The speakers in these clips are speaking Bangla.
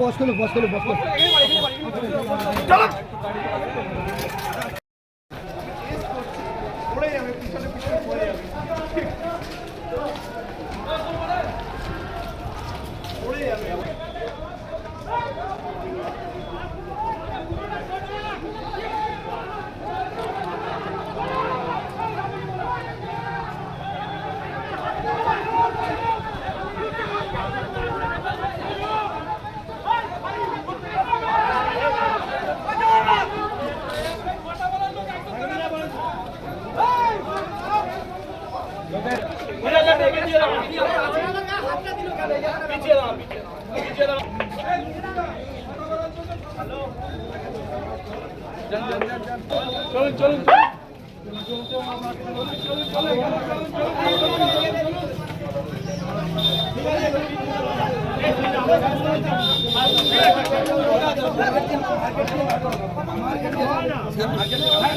বস করল বস করল বস করল। চলুন চলুন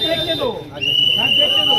দেখতে তো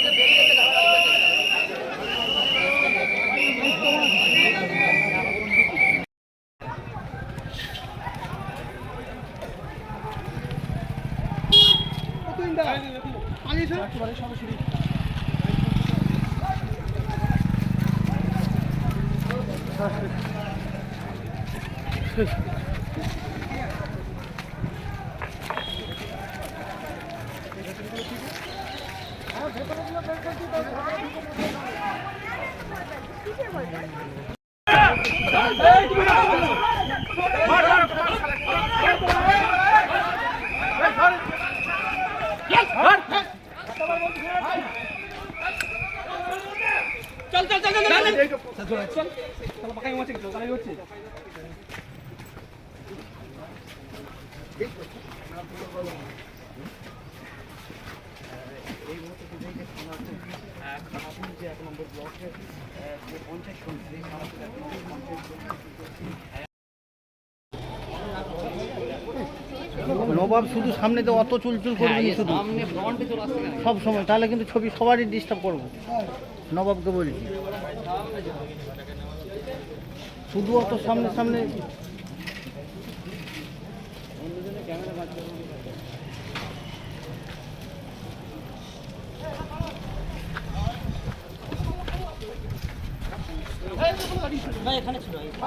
নবাব শুধু সামনে তো অত চুলচুল করবে না শুধু? সব সময়। তাহলে কিন্তু ছবি সবারই ডিস্টার্ব করব। নবাবকে বলছি। শুধু অত সামনে সামনে এখানে রয়েছো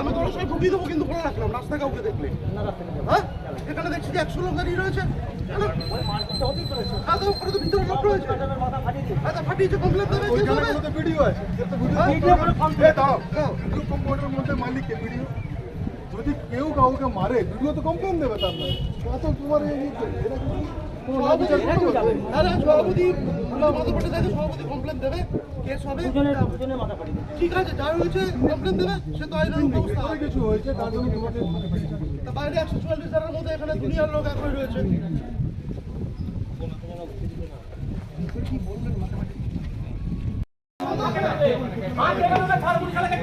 আমি তোমার সবাই ঢুকিয়ে দেবো কিন্তু বলে রাখলাম রাস্তা কাউকে দেখলে হ্যাঁ এখানে দেখছি যে একশো লোক দাঁড়িয়ে রয়েছে? হ্যাঁ, আচ্ছা তো ভিডিও যদি কেউ কাউকে মারে ভিডিও তো কমপ্লেন দেবে তার নয় কত তোমার এই নিতে এরা কি- সভাপতি মাথা পাঠিয়ে দেয় সভাপতি কমপ্লেন দেবে। কেস হবে। ঠিক আছে যা হয়েছে কমপ্লেন দেবে সে তো ব্যবস্থা কিছু হয়েছে তার জন্য তোমাকে তা বাইরে একশো চুয়াল্লিশ মধ্যে এখানে দুনিয়ার লোক একই রয়েছে। আমাদেরকে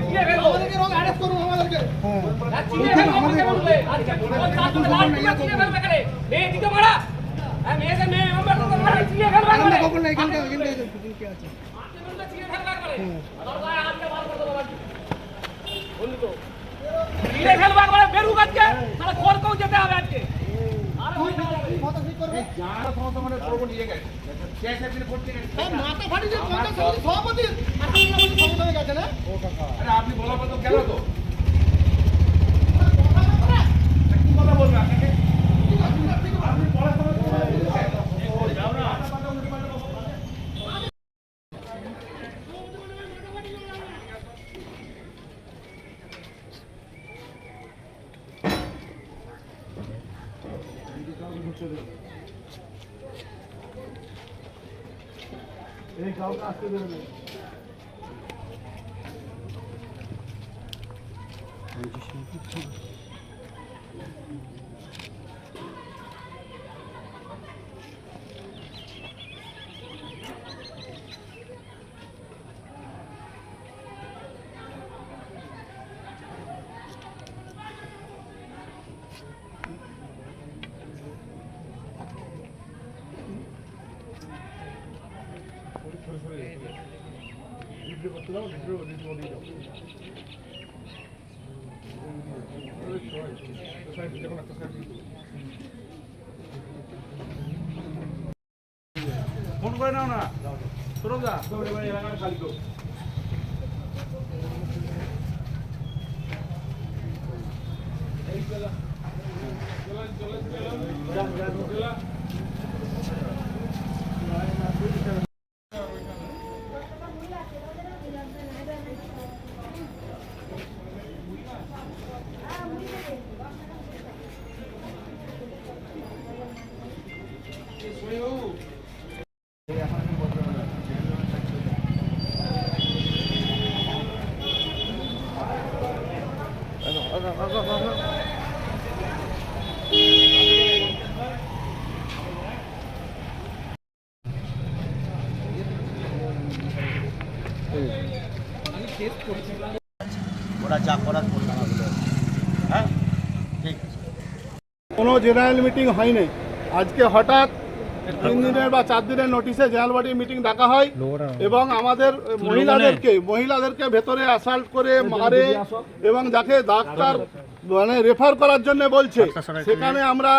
হ্যাঁ, মাথা ফাটিয়ে দিয়ে পঞ্চায়েত সমিতির সভাপতি আর তিন নম্বর ক্ষমতা হয়ে গেছে না আপনি বলা মতো গেল তো ফোন করে নাও না। সরোজা এলাকার খালি তো ওরা যা করার করলাম হ্যাঁ ঠিক কোনো জেনারেল মিটিং হয়নি। আজকে হঠাৎ তিন দিনের বা চার দিনের নোটিশে জেনারেল মিটিং ডাকা হয় এবং আমাদের মহিলাদেরকে মহিলাদেরকে ভেতরে অ্যাসাল্ট করে মারে এবং যাকে ডাক্তার মানে রেফার করার জন্য বলছে সেখানে আমরা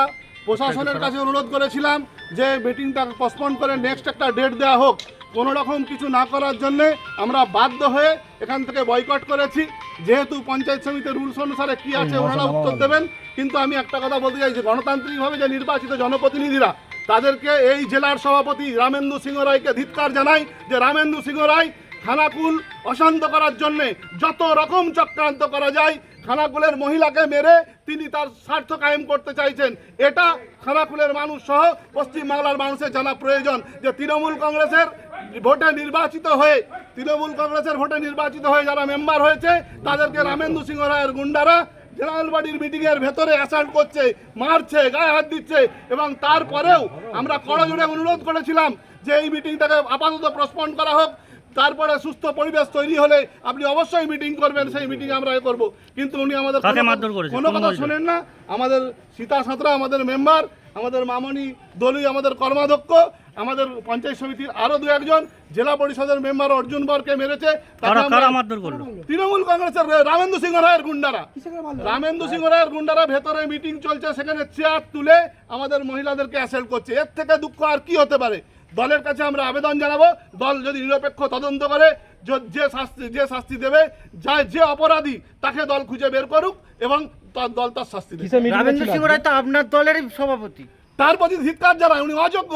প্রশাসনের কাছে অনুরোধ করেছিলাম যে মিটিংটা পোস্টপোন করে নেক্সট একটা ডেট দেওয়া হোক। কোনো রকম কিছু না করার জন্য আমরা বাধ্য হয়ে এখান থেকে বয়কট করেছি। যেহেতু পঞ্চায়েত সমিতির রুলস অনুসারে কি আছে ওনারা উত্তর দেবেন। কিন্তু আমি একটা কথা বলতে চাইছি, গণতান্ত্রিকভাবে যে নির্বাচিত জনপ্রতিনিধিরা, তাদেরকে এই জেলার সভাপতি রামেন্দু সিংহ রায়কে ধিৎকার জানাই যে রামেন্দু সিংহ রায় খানাকুল অশান্ত করার জন্য যত রকম চক্রান্ত করা যায়, খানাকুলের মহিলাকে মেরে তিনি তার স্বার্থ কায়েম করতে চাইছেন। এটা খানাকুলের মানুষ সহ পশ্চিমবাংলার মানুষের জানা প্রয়োজন যে তৃণমূল কংগ্রেসের ভোটে নির্বাচিত হয়ে, তৃণমূল কংগ্রেসের ভোটে নির্বাচিত হয়ে যারা মেম্বার হয়েছে, তাদেরকে রামেন্দু সিংহ রায়ের গুন্ডারা জেনারেল বাড়ির মিটিং এর ভেতরে অ্যাসাল্ট করছে মারছে গায়ে হাত দিচ্ছে এবং তারপরেও আমরা করজোড়ে অনুরোধ করেছিলাম যে এই মিটিংটাকে আপাতত প্রস্পন্ড করা হোক। তারপরে সুস্থ পরিবেশ তৈরি হলে আপনি অবশ্যই মিটিং করবেন সেই মিটিং আমরা এ করব। কিন্তু উনি আমাদের কোন কথা শোনেন না। আমাদের সীতা সাঁতরা আমাদের মেম্বার আমাদের মামনি দলুই আমাদের কর্মাধ্যক্ষ আমাদের পঞ্চায়েত সমিতির আরও দু একজন জেলা পরিষদের মেম্বার অর্জুন বরকে মেরেছে তৃণমূল কংগ্রেসের রামেন্দু সিংহ রায়ের গুন্ডারা। রামেন্দু সিংহ রায়ের গুন্ডারা ভেতরে মিটিং চলছে সেখানে চেয়ার তুলে আমাদের মহিলাদেরকে অ্যাসেল্ট করছে। এর থেকে দুঃখ আর কি হতে পারে? দলের কাছে আমরা আবেদন জানাব। দল যদি নিরপেক্ষ তদন্ত করে যে শাস্তি যে শাস্তি দেবে যা যে অপরাধী তাকে দল খুঁজে বের করুক এবং তার দল তার শাস্তি দেবে। রামেন্দ্র সিংহ রায় তো আপনার দলেরই সভাপতি। তার প্রতি ধিক্কার জানায়। উনি অযোগ্য।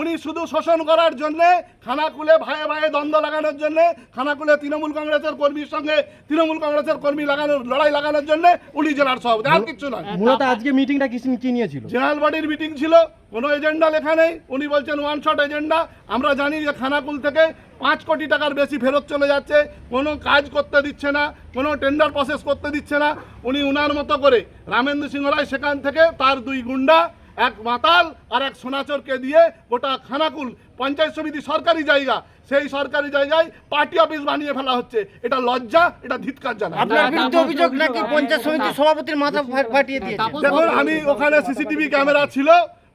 উনি শুধু শোষণ করার জন্য খানাকুলে ভাইয়ে ভাইয়ে দ্বন্দ্ব লাগানোর জন্য খানাকুলে তৃণমূল কংগ্রেসের কর্মীর সঙ্গে তৃণমূল কংগ্রেসের কর্মী লাগানোর লড়াই লাগানোর জন্য উনি জেলার সভাপতি। আর কিছু নয়। মূলত আজকে মিটিংটা কি নিয়েছিল? জেনারেল বডির মিটিং ছিল। কোনো এজেন্ডা লেখা নেই। উনি বলছেন ওয়ান শট এজেন্ডা আমরা জানি যে খানাকুল থেকে পাঁচ কোটি টাকার বেশি ফেরত চলে যাচ্ছে। কোনো কাজ করতে দিচ্ছে না। কোনো টেন্ডার প্রসেস করতে দিচ্ছে না। উনি উনার মতো করে রামেন্দ্র সিংহ রায় সেখান থেকে তার দুই গুন্ডা এক মাতাল আর এক সোনাচরকে দিয়ে গোটা খানাকুল পঞ্চায়েত সমিতি সরকারি জায়গা সেই সরকারি জায়গায় পার্টি অফিস বানিয়ে ফেলা হচ্ছে। এটা লজ্জা এটা ধিৎকার জানা আপনার বিরুদ্ধে অভিযোগ নাকি পঞ্চায়েত সমিতির সভাপতির মাথা ফাটিয়ে দিয়েছে? দেখুন আমি ওখানে সিসিটিভি ক্যামেরা ছিল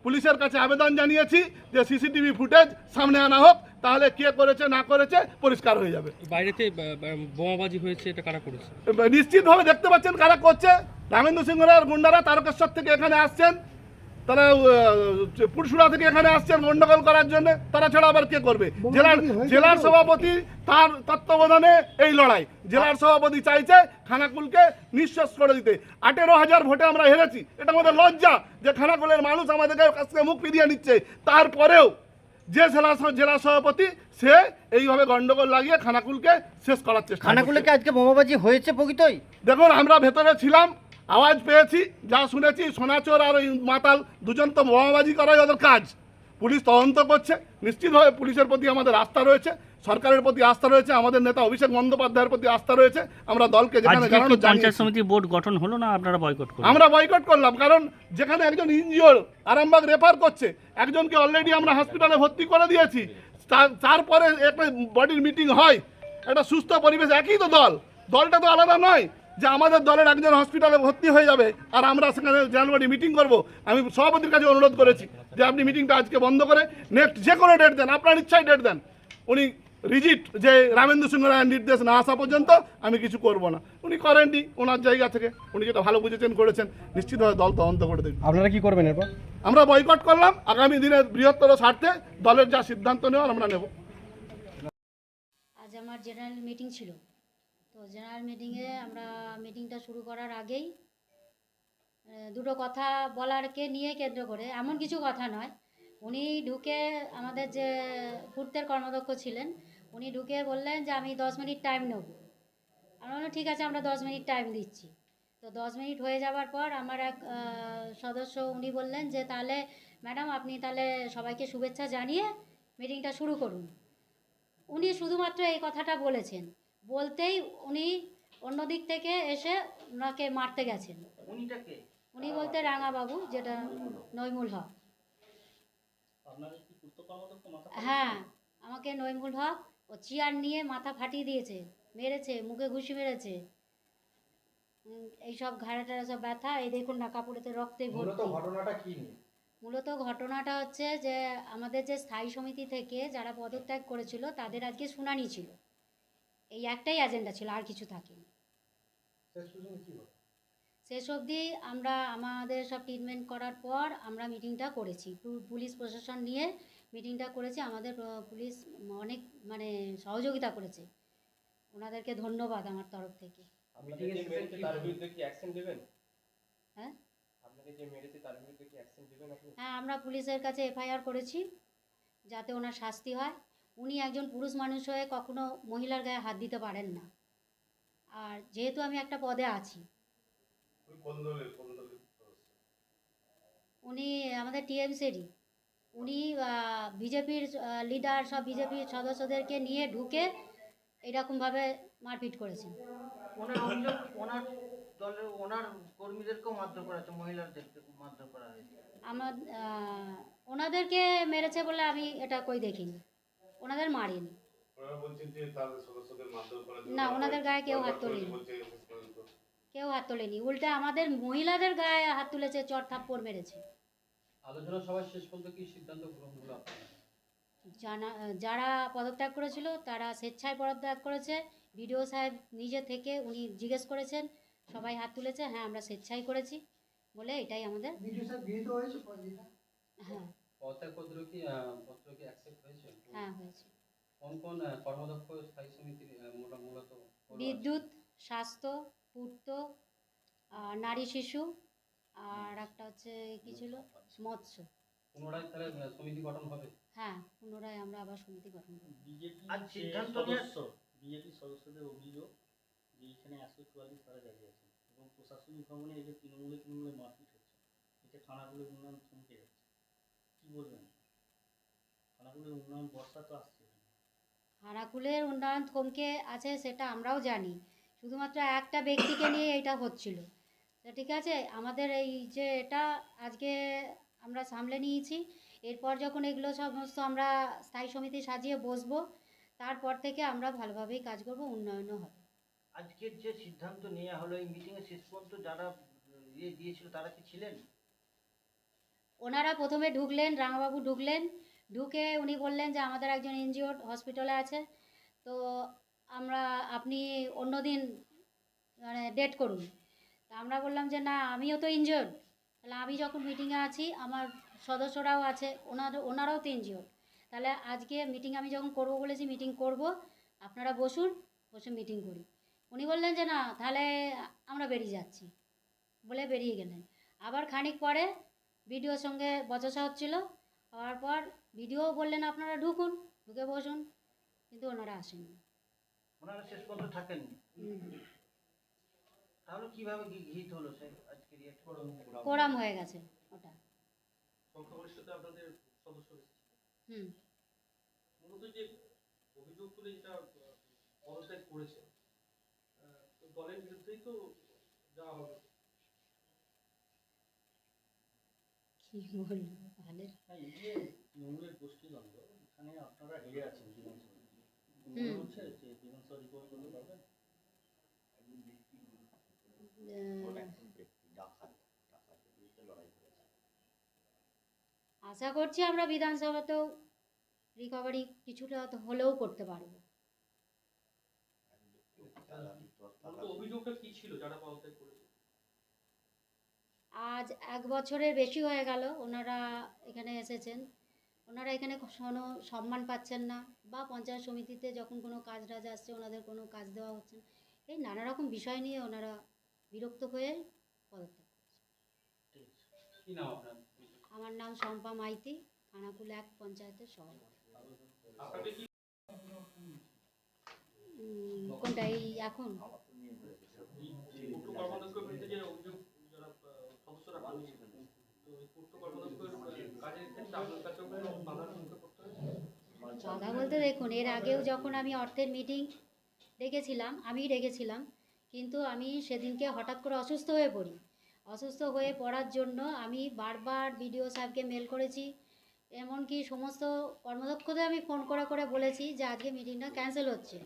পুলিশের কাছে আবেদন জানিয়েছি যে সিসিটিভি ফুটেজ সামনে আনা হোক তাহলে কে করেছে না করেছে পরিষ্কার হয়ে যাবে। বাইরেতে বোমাবাজি হয়েছে এটা কারা করেছে? নিশ্চিতভাবে দেখতে পাচ্ছেন কারা করছে। রামেন্দ্র সিংহ গুন্ডারা তারকেশ্বর থেকে এখানে আসছেন। তারা পুরসুরা থেকে এখানে আসছেন গন্ডগোল করার জন্য তারা ছাড়া আবার কে করবে? জেলার জেলার সভাপতি তার তত্ত্বাবধানে এই লড়াই। জেলার সভাপতি চাইছে খানাকুলকে নিঃশ্বাস করে দিতে। আঠেরো হাজার ভোটে আমরা হেরেছি। এটা আমাদের লজ্জা যে খানাকুলের মানুষ আমাদেরকে কাছ থেকে মুখ ফিরিয়ে নিচ্ছে। তারপরেও যে জেলা জেলা সভাপতি সে এইভাবে গন্ডগোল লাগিয়ে খানাকুলকে শেষ করার চেষ্টা করছে। খানাকুলে কি আজকে বোমাবাজি হয়েছে প্রকৃতই? দেখুন আমরা ভেতরে ছিলাম আওয়াজ পেয়েছি যা শুনেছি সোনাচোর আর ওই মাতাল দুজন তো বোমাবাজি করাই ওদের কাজ পুলিশ তদন্ত করছে নিশ্চিতভাবে পুলিশের প্রতি আমাদের আস্থা রয়েছে সরকারের প্রতি আস্থা রয়েছে আমাদের নেতা অভিষেক বন্দ্যোপাধ্যায়ের প্রতি আস্থা রয়েছে আমরা দলকে যেখানে আজকে জানানো পঞ্চায়েত জানিয়েছি। বোর্ড গঠন হলো না আপনারা বয়কট করলেন আমরা বয়কট করলাম কারণ যেখানে একজন ইনজিওর আরামবাগ রেফার করছে একজনকে অলরেডি আমরা হসপিটালে ভর্তি করে দিয়েছি তার- তারপরে একটা বডির মিটিং হয় একটা সুস্থ পরিবেশ একই তো দল দলটা তো আলাদা নয় যে আমাদের দলের একজন হসপিটালে ভর্তি হয়ে যাবে আর আমরা সেখানে জানুয়ারি মিটিং করব আমি সভাপতির কাছে অনুরোধ করেছি যে আপনি মিটিংটা আজকে বন্ধ করে নেক্সট যে কোনো ডেট দেন আপনার ইচ্ছায় ডেট দেন। উনি রিজিট যে রামেন্দ্র সিংহ রায়ের নির্দেশ না আসা পর্যন্ত আমি কিছু করব না। উনি করেননি ওনার জায়গা থেকে। উনি যেটা ভালো বুঝেছেন করেছেন। নিশ্চিতভাবে দল তদন্ত করে দেবেন আপনারা কি করবেন এরপর? আমরা বয়কট করলাম। আগামী দিনের বৃহত্তর স্বার্থে দলের যা সিদ্ধান্ত নেওয়ার আমরা নেব। আজ আমার জেনারেল মিটিং ছিল। তো জেনারেল মিটিংয়ে আমরা মিটিংটা শুরু করার আগেই দুটো কথা বলারকে নিয়ে কেন্দ্র করে, এমন কিছু কথা নয়। উনি ঢুকে আমাদের যে পূর্তের কর্মদক্ষ ছিলেন, উনি ঢুকে বললেন যে আমি দশ মিনিট টাইম নেব। আমি বললাম, ঠিক আছে, আমরা দশ মিনিট টাইম দিচ্ছি। তো দশ মিনিট হয়ে যাওয়ার পর আমার এক সদস্য উনি বললেন যে, তাহলে ম্যাডাম, আপনি তাহলে সবাইকে শুভেচ্ছা জানিয়ে মিটিংটা শুরু করুন। উনি শুধুমাত্র এই কথাটা বলেছেন। বলতেই উনি অন্য দিক থেকে এসে ওনাকে মারতে গেছেন। উনি বলতে রাঙাবাবু যেটা নৈমুল হক। হ্যাঁ আমাকে নইমুল হক ও চেয়ার নিয়ে মাথা ফাটিয়ে দিয়েছে মেরেছে মুখে ঘুষি মেরেছে। এইসব ঘাড়ে টাড়ে সব ব্যথা এই দেখুন না কাপড়েতে রক্তে ভর্তি। মূলত ঘটনাটা হচ্ছে যে আমাদের যে স্থায়ী সমিতি থেকে যারা পদত্যাগ করেছিল তাদের আজকে শুনানি ছিল। এই একটাই এজেন্ডা ছিল আর কিছু থাকেনি। শেষ অবধি আমরা আমাদের সব ট্রিটমেন্ট করার পর আমরা মিটিংটা করেছি। পু- পুলিশ প্রশাসন নিয়ে মিটিংটা করেছি। আমাদের পুলিশ অনেক মানে সহযোগিতা করেছে। ওনাদেরকে ধন্যবাদ আমার তরফ থেকে। হ্যাঁ? হ্যাঁ আমরা পুলিশের কাছে এফআইআর করেছি যাতে ওনার শাস্তি হয়। উনি একজন পুরুষ মানুষ হয়ে কখনো মহিলার গায়ে হাত দিতে পারেন না। আর যেহেতু আমি একটা পদে আছি। উনি আমাদের টিএমসিরই উনি বিজেপির লিডার সব বিজেপির সদস্যদেরকে নিয়ে ঢুকে এরকমভাবে মারপিট করেছেন। ওনার দলের ওনার কর্মীদেরকেও মারধর করা হয়েছে মহিলাদেরকে মারধর করা হয়েছে। আমার ওনাদেরকে মেরেছে বলে আমি এটা কই দেখিনি। ওনাদের মারিনি। না ওনাদের গায়ে কেউ হাত তোলেনি। কেউ হাত তোলেনি। উল্টে আমাদের মহিলাদের গায়ে হাত তুলেছে চর থাপ্পড় মেরেছে। আলোচনা সভা শেষ পর্যন্ত কি সিদ্ধান্ত গ্রহণ হলো জানা যারা পদত্যাগ করেছিল তারা স্বেচ্ছায় পদত্যাগ করেছে। বিডিও সাহেব নিজে থেকে উনি জিজ্ঞেস করেছেন সবাই হাত তুলেছে হ্যাঁ আমরা স্বেচ্ছায় করেছি বলে এটাই আমাদের হ্যাঁ। পদত্যাগ পত্র কি পত্র কি অ্যাকসেপ্ট হয়েছে? হ্যাঁ হয়েছে। কোন কোন কর্মদক্ষ স্থায়ী সমিতির আহ, মূলত বিদ্যুৎ স্বাস্থ্য পূর্ত আর নারী শিশু আর একটা হচ্ছে কি ছিল? মৎস্য। পুনরায় তাহলে সমিতি গঠন হবে? হ্যাঁ পুনরায় আমরা আবার সমিতি গঠন করব। বিজেপি আজ সিদ্ধান্ত নিয়ে বিজেপি সদস্যদের অভিযোগ যে এখানে একশো চুয়াল্লিশ তারা দাঁড়িয়ে আছেন এবং প্রশাসনিক ভবনে এই যে তৃণমূলে তৃণমূলে মারপিট হচ্ছে। এতে খানাগুলোর উন্নয়ন থমকে যাচ্ছে। বলবেন? খানাগুলোর উন্নয়ন বর্ষা তো আসছে। হারাকুলের উন্নয়ন থমকে আছে সেটা আমরাও জানি। শুধুমাত্র একটা ব্যক্তিকে নিয়ে এটা হচ্ছিল। ঠিক আছে আমাদের এই যে এটা আজকে আমরা সামলে নিয়েছি। এরপর যখন এগুলো সমস্ত আমরা স্থায়ী সমিতি সাজিয়ে বসবো তারপর থেকে আমরা ভালোভাবেই কাজ করব উন্নয়নও হবে। আজকের যে সিদ্ধান্ত নেওয়া হলো এই মিটিংয়ে শেষ পর্যন্ত যারা ইয়ে দিয়েছিল তারা কি ছিলেন? ওনারা প্রথমে ঢুকলেন রাঙাবাবু ঢুকলেন, ঢুকে উনি বললেন যে আমাদের একজন এনজিও হসপিটালে আছে। তো আমরা, আপনি অন্য দিন মানে ডেট করুন। তা আমরা বললাম যে না, আমিও তো ইনজিওর্ড তাহলে আমি যখন মিটিংয়ে আছি, আমার সদস্যরাও আছে, ওনার, ওনারাও তো ইনজিওর্ড তাহলে আজকে মিটিং আমি যখন করব বলেছি মিটিং করব, আপনারা বসুন, বসে মিটিং করি। উনি বললেন যে না, তাহলে আমরা বেরিয়ে যাচ্ছি। বলে বেরিয়ে গেলেন। আবার খানিক পরে ভিডিওর সঙ্গে বচসা হচ্ছিল। হওয়ার পর ভিডিও বললেন আপনারা ঢুকুন ঢুকে বসুন। কিন্তু ওনারা আসেননি। ওনারা শেষ পর্যন্ত থাকেননি? তাহলে কীভাবে গৃহীত হলো সে আজকের ইয়ে কোরাম হয়ে গেছে। ওটা। সংখ্যাগরিষ্ঠতা আপনাদের সদস্য হুম। মূলত যে অভিযোগ তুলে যেটা পদত্যাগ করেছে তো দলের বিরুদ্ধেই তো যাওয়া হবে। কি বলব? তৃণমূলের গোষ্ঠীদ্বন্দ্ব এখানে আপনারা হেরে আছেন আশা করছি আমরা বিধানসভাতেও রিকভারি কিছুটা হলেও করতে পারব। অভিযোগটা কি ছিল যারা আজ এক বছরের বেশি হয়ে গেল ওনারা এখানে এসেছেন। ওনারা এখানে কোনো সম্মান পাচ্ছেন না বা পঞ্চায়েত সমিতিতে যখন কোনো কাজ টাজ আসছে ওনাদের কোনো কাজ দেওয়া হচ্ছে না। এই নানা রকম বিষয় নিয়ে ওনারা বিরক্ত হয়ে পদত্যাগ আমার নাম শম্পা মাইতি খানাকুল এক পঞ্চায়েতের সভাপতি। কোনটা এই এখন এই পূর্ত কর্মদক্ষের বিরুদ্ধে যে অভিযোগ যারা আহ, কথা বলতে দেখুন, এর আগেও যখন আমি অর্থের মিটিং ডেকেছিলাম আমি ডেকেছিলাম, কিন্তু আমি সেদিনকে হঠাৎ করে অসুস্থ হয়ে পড়ি। অসুস্থ হয়ে পড়ার জন্য আমি বারবার বিডিও সাহেবকে মেল করেছি, এমনকি সমস্ত কর্মদক্ষদের আমি ফোন করে করে বলেছি যে আজকে মিটিংটা ক্যান্সেল হচ্ছে।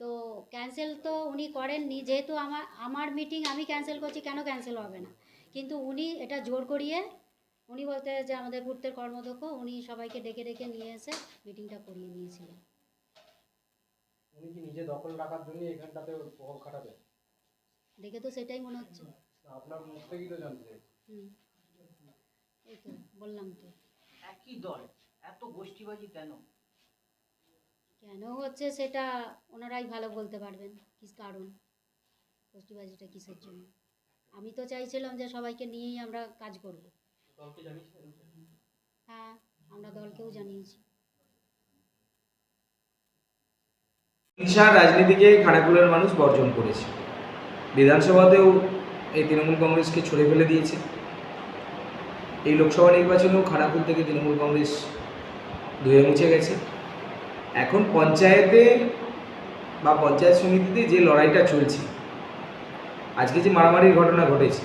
তো ক্যান্সেল তো উনি করেননি, যেহেতু আমার আমার মিটিং আমি ক্যান্সেল করছি, কেন ক্যান্সেল হবে না? কিন্তু উনি এটা জোর করিয়ে উনি বলতে যে আমাদের পূর্তের কর্মদক্ষ উনি সবাইকে ডেকে ডেকে নিয়ে এসে মিটিংটা করিয়ে নিয়েছিলেন উনি কি নিজে দখল রাখার জন্য এখানটাতে প্রভাব খাটাবে? দেখে তো সেটাই মনে হচ্ছে। আপনার মুখ থেকেই তো জানতে হুম। এই তো বললাম তো। একই দল এত গোষ্ঠীবাজি কেন? কেন হচ্ছে সেটা ওনারাই ভালো বলতে পারবেন কি কারণ? গোষ্ঠীবাজিটা কিসের জন্য? আমি তো চাইছিলাম যে সবাইকে নিয়েই আমরা কাজ করব। হ্যাঁ আমরা দলকেও জানিয়েছি। হিংসা রাজনীতিকে খানাকুলের মানুষ বর্জন করেছে। বিধানসভাতেও এই তৃণমূল কংগ্রেসকে ছড়ে ফেলে দিয়েছে। এই লোকসভা নির্বাচনেও খানাকুল থেকে তৃণমূল কংগ্রেস ধুয়ে মুছে গেছে। এখন পঞ্চায়েতে বা পঞ্চায়েত সমিতিতে যে লড়াইটা চলছে আজকে যে মারামারির ঘটনা ঘটেছে,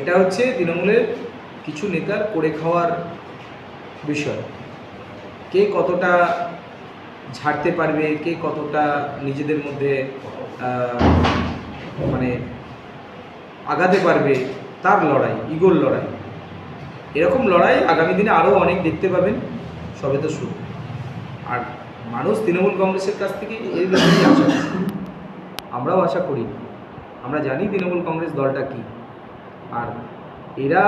এটা হচ্ছে তৃণমূলের কিছু নেতার করে খাওয়ার বিষয়। কে কতটা ঝাড়তে পারবে, কে কতটা নিজেদের মধ্যে মানে আগাতে পারবে, তার লড়াই, ইগোর লড়াই। এরকম লড়াই আগামী দিনে আরও অনেক দেখতে পাবেন, সবে তো শুরু। আর মানুষ তৃণমূল কংগ্রেসের কাছ থেকে এই আশা। আমরাও আশা করি, আমরা জানি তৃণমূল কংগ্রেস দলটা কী। আর এরা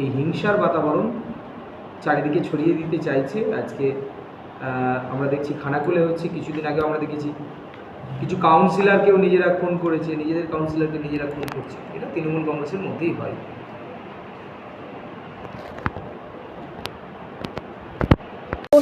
এই হিংসার বাতাবরণ চারিদিকে ছড়িয়ে দিতে চাইছে। আজকে আমরা দেখছি খানাকুলে হচ্ছে, কিছুদিন আগে আমরা দেখেছি, কিছু কাউন্সিলরকেও নিজেরা খুন করেছে, নিজেদের কাউন্সিলরকে নিজেরা খুন করছে। এটা তৃণমূল কংগ্রেসের মধ্যেই হয়।